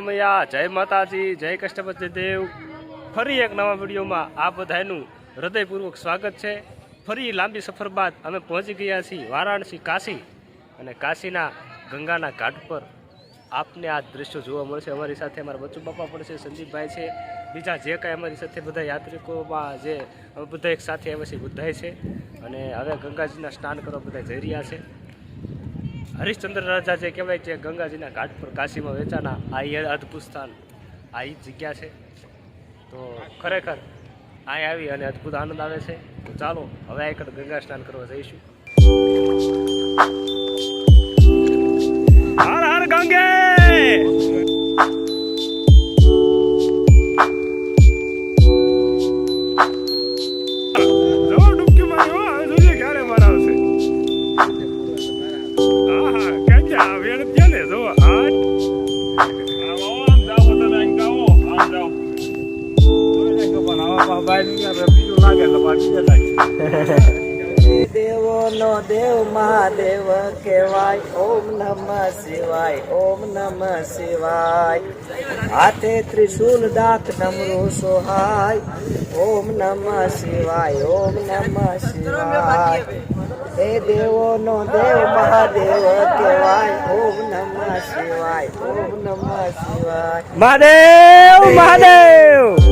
મૈયા જય માતાજી, જય કષ્ટપતિ દેવ. ફરી એક નવા વિડીયોમાં આ બધાનું હૃદયપૂર્વક સ્વાગત છે. ફરી લાંબી સફર બાદ અમે પહોંચી ગયા છીએ વારાણસી કાશી અને કાશીના ગંગાના ઘાટ પર. આપને આ દ્રશ્યો જોવા મળશે. અમારી સાથે અમારા બચ્ચુ બાપા પણ છે, સંદીપભાઈ છે. બીજા જે કાંઈ અમારી સાથે બધા યાત્રિકોમાં જે, અમે બધા એક સાથે આવ્યા છે બધાય છે. અને હવે ગંગાજીના સ્નાન કરવા બધા જઈ રહ્યા છે. હરિશ્ચંદ્ર રાજા જે કહેવાય છે, ગંગાજીના ઘાટ પર કાશીમાં વેચાના, આ અદ્ભુત સ્થાન આ એ જગ્યા છે. તો ખરેખર અહીં આવી અને અદ્ભુત આનંદ આવે છે. તો ચાલો, હવે આ એકડ ગંગા સ્નાન કરવા જઈશું. દેવો નો દેવ મહાદેવ કહેવાય ઓમ નમઃ શિવાય ઓમ નમઃ શિવાય હાથે ત્રિશુલ દાંત નમરો સોહાય ઓમ નમઃ શિવાય ઓમ નમઃ શિવાય હે દેવો નો દેવ મહાદેવ કહેવાય ઓમ નમઃ શિવાય ઓમ નમઃ શિવાય મહાદેવ મહાદેવ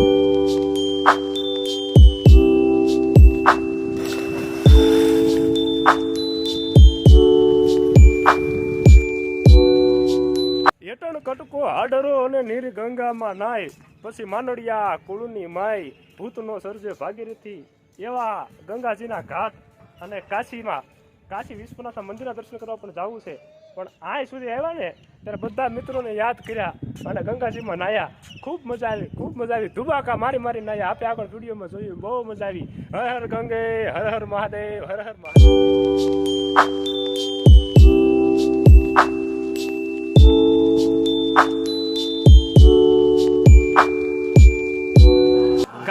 હાડરો અને નીર ગંગામાં નાય. પછી માનડિયા, કુળની માય, ભૂતનો સર્જે ભાગીરથી. એવા ગંગાજીના ઘાટ અને કાશીમાં. કાશી વિશ્વનાથ મંદિરના દર્શન કરવા પણ જવું છે. પણ આ સુધી આવ્યા ને, ત્યારે બધા મિત્રોને યાદ કર્યા અને ગંગાજીમાં નાયા. ખૂબ મજા આવી, ખૂબ મજા આવી. ધુબાકા મારી મારી નાયા. આપણે આગળ વિડીયોમાં જોયું. બહુ મજા આવી. હર હર ગંગે, હર હર મહાદેવ, હર હર મહાદેવ.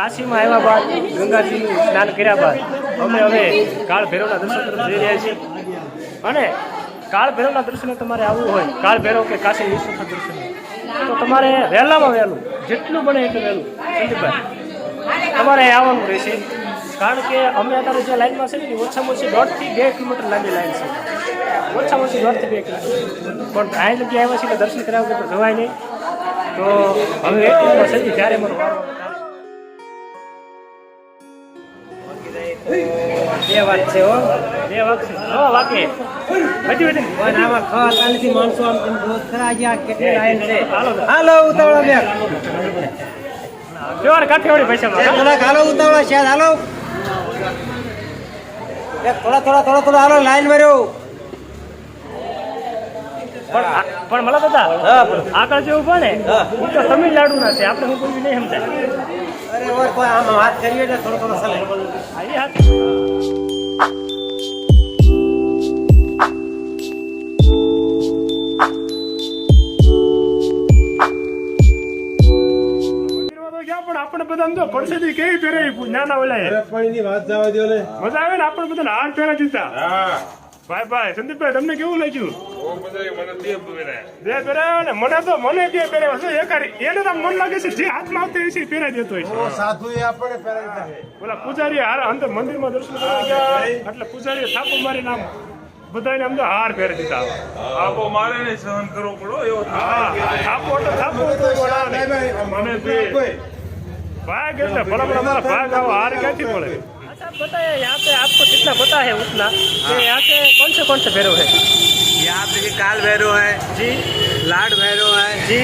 કાશીમાં આવ્યા બાદ, ગંગાજીનું સ્નાન કર્યા બાદ અમે હવે કાળ ભૈરવના દર્શન તરફ જઈ રહ્યા છીએ. અને કાળ ભૈરવના દર્શને તમારે આવવું હોય, કાળ ભૈરવ કે કાશી વિશ્વનાથ દર્શન. તો તમારે વહેલામાં વહેલું, જેટલું બને એટલું વહેલું. સંદીપભાઈ, તમારે આવવાનું રહેશે. કારણ કે અમે અત્યારે જે લાઈનમાં છે ને ઓછામાં ઓછી દોઢથી બે કિલોમીટર લાંબી લાઈન છે. ઓછામાં ઓછી દોઢથી બે કિલોમીટર. પણ આ જગ્યાએ આવ્યા છે કે દર્શન કરાવવા તો જવાય નહીં. તો હવે વેટિંગમાં છે ત્યારે મારો વારો બે વાત છે હો. બે વાગશે હો વાગે બધી બધી પણ આમાં ખાતા નથી માણસો આમ તેમ રોજ ખરા ગયા કેટલી લાઈન છે? હાલો ઉતાવળા બે કેવાડ કાઠિયાવાડી ભાષામાં થોડાક હાલો ઉતાવળા છે હાલો. એક થોડા થોડા થોડા થોડા હાલો લાઈન માર્યો પણ પણ મળે દાદા આગળ જેવું ભણે હું. તો તમિલનાડુના છે આપણે હું કોઈ નહીં સમજાય. અરે ઓર કોઈ આમ વાત કરીએ ને થોડો થોડો ચાલે. આ હાથ પણ આપણે બધા તો પરસેદી કેવી પહેરાવી નાના ઓલા પાણીની વાત જવા દો ને મજા આવે ને આપણે બધા હાર પહેરા દીધા. ભાઈ ભાઈ સંદીપભાઈ તમને કેવું લાગ્યું? મને તો મને કે પહેરાયો. શું એકારી એને મન લાગે છે જે હાથમાં આવતી છે દેતો હોય પૂજારી હાર અંદર મંદિરમાં દર્શન કરવા ગયા. એટલે પૂજારી થાપો મારી નામ બધાને આમ તો હાર પહેરી દીધા. સહન કરવો પડો થાપો તો થાપો મને ભાગ એટલે ભલા ભલા મારા ભાગ આવો હાર ક્યાંથી પડે पता है यहाँ पे आपको जितना पता है उतना। हाँ। यहाँ से कौन से कौन से भैरव है? यहाँ पे काल भैरव है जी। लाड भैरव है जी।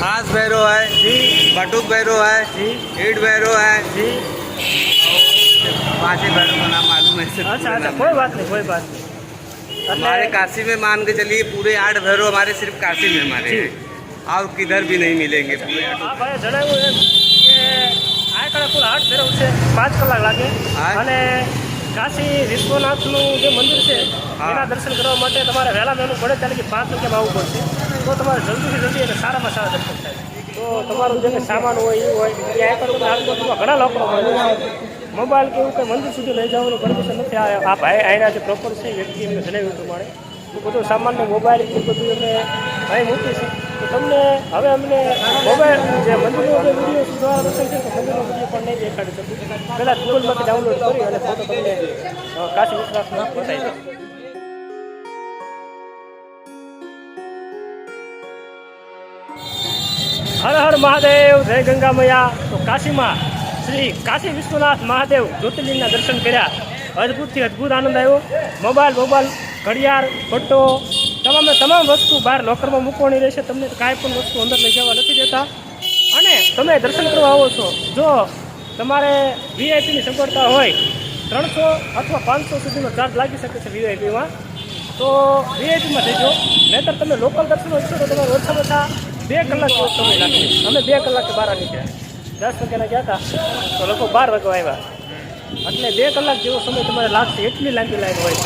हास भैरव है जी। बटुक भैरव है जी। ईट भैरव है। जी। पाँच भैरव का नाम मालूम है। अच्छा अच्छा कोई बात नहीं कोई बात नहीं। हमारे काशी में मान के चलिए पूरे आठ भैरव हमारे सिर्फ़ काशी में हमारे और किधर भी नहीं मिलेंगे। पूरे हाँ, आठ- આ ભાઈએ જણાવ્યું એમ કે આ કડા કુલ આઠ ફેરવ છે પાંચ કલાક લાગે. અને કાશી વિશ્વનાથનું જે મંદિર છે. એના દર્શન કરવા માટે તમારે વહેલા વહેલું પડે ત્યારે કે પાંચ વાગ્યામાં આવવું પડશે. તો તમારે જલ્દીથી જલ્દી અને સારામાં સારા દર્શન થાય. તો તમારું જે સામાન હોય એ હોય એ આ આજુબાજુમાં ઘણા લોકો મોબાઈલ કે એવું કંઈ મંદિર સુધી લઈ જવાનું પરમિશન નથી આ ભાઈ આયના જે પ્રોપર છે વ્યક્તિ એમને જણાવ્યું પ્રમાણે. બધું સામાન્ય મોબાઈલ એ બધું એમને ભાઈ મૂકી છે. તમને હવે અમને મોબાઈલ જે મંદિરનો જે વીડિયો સુધારા દર્શન છે, તો મંદિરનો વીડિયો પણ નહીં દેખાડી શકું. પહેલાં ગૂગલમાંથી ડાઉનલોડ કરી અને ફોટો તમને કાશી વિશ્વાસમાં બતાવી દઉં. હર હર મહાદેવ, જય ગંગા મૈયા તો કાશીમાં શ્રી કાશી વિશ્વનાથ મહાદેવ જ્યોતિર્લિંગના દર્શન કર્યા. અદ્ભુતથી અદ્ભુત આનંદ આવ્યો. મોબાઈલ મોબાઈલ, ઘડિયાળ, ફોટો તમામે તમામ વસ્તુ બહાર લોકરમાં મૂકવાની રહેશે. તમને કાંઈ પણ વસ્તુ અંદર લઈ જવા નથી દેતા. અને તમે દર્શન કરવા આવો છો, જો તમારે વીઆઈપીની સગવડતા હોય, ત્રણસો અથવા પાંચસો સુધીનો ચાર્જ લાગી શકે છે વીઆઈપીમાં તો વીઆઈપીમાં જજો. નહીતર તમે લોકલ દર્શન ઈચ્છો તો તમારે ઓછામાં ઓછા બે કલાક જેવો સમય લાગશે અમે બે કલાકે બહાર આવી ગયા. દસ વાગ્યાના ગયા હતા. તો લોકો બાર વાગવા આવ્યા. એટલે બે કલાક જેવો સમય તમારે લાગશે. એટલી લાંબી લાઈન હોય.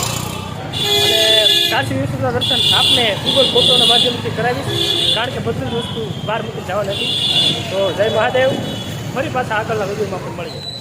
અને કાશી વિશ્વના દર્શન આપને ગૂગલ ફોટોના માધ્યમથી કરાવીશ. કારણ કે બધી જ વસ્તુ બહાર મૂકી જવા નથી તો જય મહાદેવ. ફરી પાછા આગળના વિડીયોમાં પણ મળીએ.